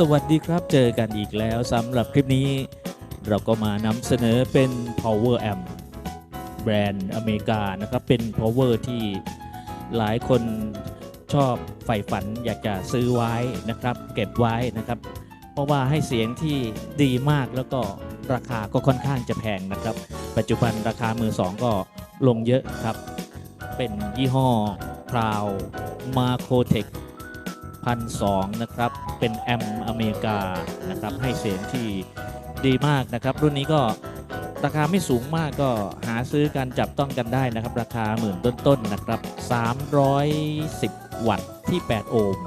สวัสดีครับเจอกันอีกแล้วสำหรับคลิปนี้ เราก็มานำเสนอเป็น power amp แบรนด์อเมริกานะครับ เป็น power ที่หลายคนชอบใฝ่ฝันอยากจะซื้อไว้นะครับ เก็บไว้นะครับ เพราะว่าให้เสียงที่ดีมากแล้วก็ราคาก็ค่อนข้างจะแพงนะครับ ปัจจุบันราคามือสองก็ลงเยอะครับ เป็นยี่ห้อ Proud Marcotech พันสองนะครับ เป็นแอมอเมริกานะครับ ให้เสียงที่ดีมากนะครับ รุ่นนี้ก็ราคาไม่สูงมากก็หาซื้อกันจับต้องกันได้นะครับ ราคาหมื่นต้นๆนะครับ 310 วัตต์ที่ 8 โอห์ม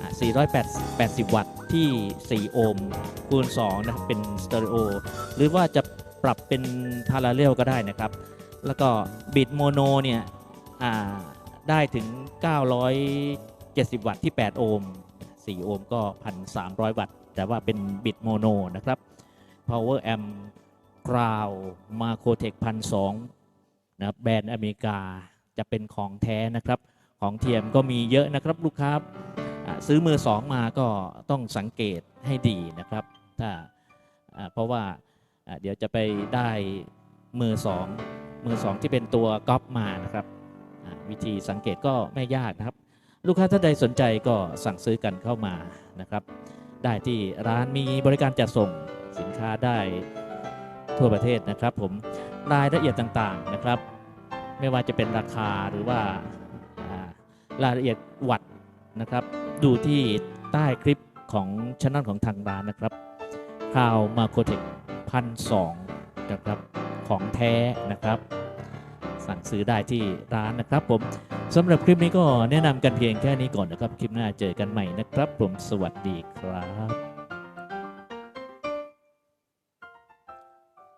อะ480 วัตต์ที่ 4 โอห์มคูณ2นะครับเป็นสเตอริโอหรือว่าจะปรับเป็นพาราเรลก็ได้นะครับ แล้วก็บิดโมโนเนี่ยอ่าได้ถึง 70 วัตต์ที่ 8 โอห์ม 4 โอห์มก็ 1,300 วัตต์ แต่ว่าเป็นบิดโมโนนะครับ Power Amp Crown Marcotech 1,200นะครับแบรนด์อเมริกาจะเป็นของแท้นะครับ ของเทียมก็มีเยอะนะครับลูกค้าอ่าซื้อมือสองมาก็ต้องสังเกตให้ดีนะครับถ้าเพราะว่าเดี๋ยวจะไปได้มือสองมือสองที่เป็นตัวก๊อปมานะครับวิธีสังเกตก็ไม่ยากนะครับ ลูกค้าท่านใดสนใจก็สั่งซื้อกันเข้ามานะครับ ได้ที่ร้านมีบริการจัดส่งสินค้าได้ทั่วประเทศนะครับ ผมรายละเอียดต่างๆนะครับ ไม่ว่าจะเป็นราคาหรือว่ารายละเอียดวัตนะครับดูที่ใต้คลิปของช่องของทางร้านนะครับคราวมาโคเทคพันสองนะครับของแท้นะครับ สั่งซื้อได้ที่ร้านนะครับผม สำหรับคลิปนี้ก็แนะนำกันเพียงแค่นี้ก่อนนะครับ คลิปหน้าเจอกันใหม่นะครับ ผมสวัสดีครับ